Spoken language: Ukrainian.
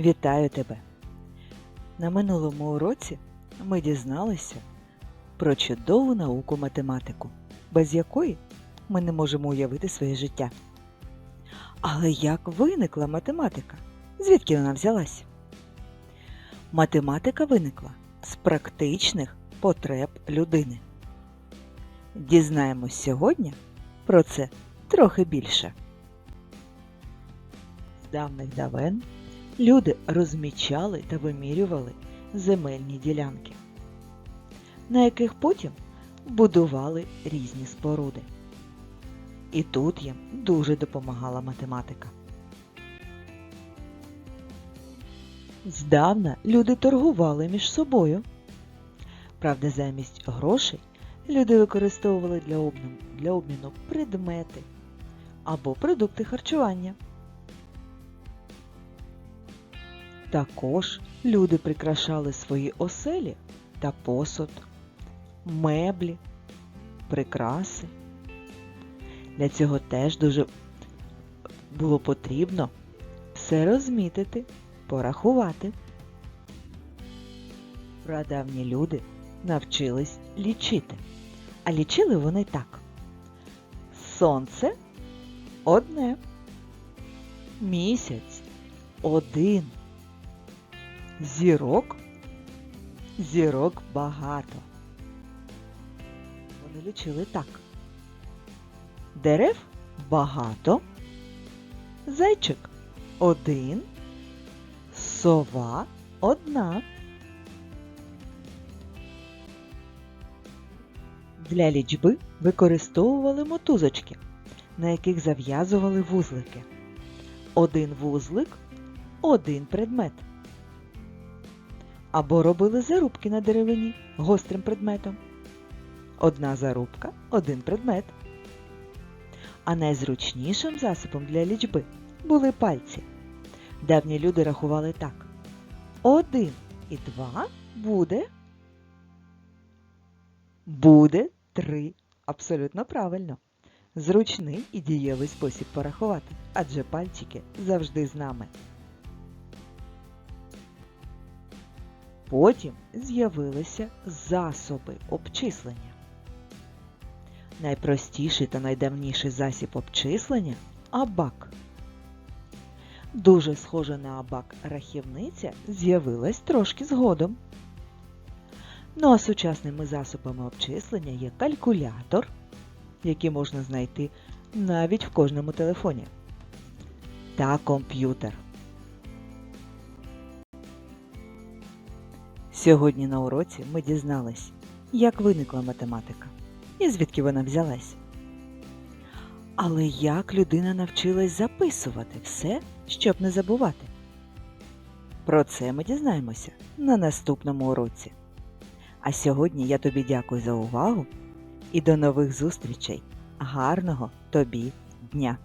Вітаю тебе! На минулому уроці ми дізналися про чудову науку математику, без якої ми не можемо уявити своє життя. Але як виникла математика? Звідки вона взялась? Математика виникла з практичних потреб людини. Дізнаємось сьогодні про це трохи більше. З давних давен люди розмічали та вимірювали земельні ділянки, на яких потім будували різні споруди. І тут їм дуже допомагала математика. Здавна люди торгували між собою. Правда, замість грошей люди використовували для обміну, для обміну предмети або продукти харчування. Також люди прикрашали свої оселі та посуд, меблі, прикраси. Для цього теж дуже було потрібно все розмітити, порахувати. Прадавні люди навчились лічити. А лічили вони так. Сонце одне, місяць один, зірок зірок багато. Вони лічили так. Дерев багато, зайчик один, сова одна. Для лічби використовували мотузочки, на яких зав'язували вузлики. Один вузлик один предмет. Або робили зарубки на деревині гострим предметом. Одна зарубка один предмет. А найзручнішим засобом для лічби були пальці. Давні люди рахували так. Один і два буде. Буде три. Абсолютно правильно. Зручний і дієвий спосіб порахувати, адже пальчики завжди з нами. Потім з'явилися засоби обчислення. Найпростіший та найдавніший засіб обчислення абак. Дуже схожа на абак рахівниця з'явилась трошки згодом. Ну а сучасними засобами обчислення є калькулятор, який можна знайти навіть в кожному телефоні, та комп'ютер. Сьогодні на уроці ми дізнались, як виникла математика і звідки вона взялась. Але як людина навчилась записувати все, щоб не забувати? Про це ми дізнаємося на наступному уроці. А сьогодні я тобі дякую за увагу і до нових зустрічей. Гарного тобі дня!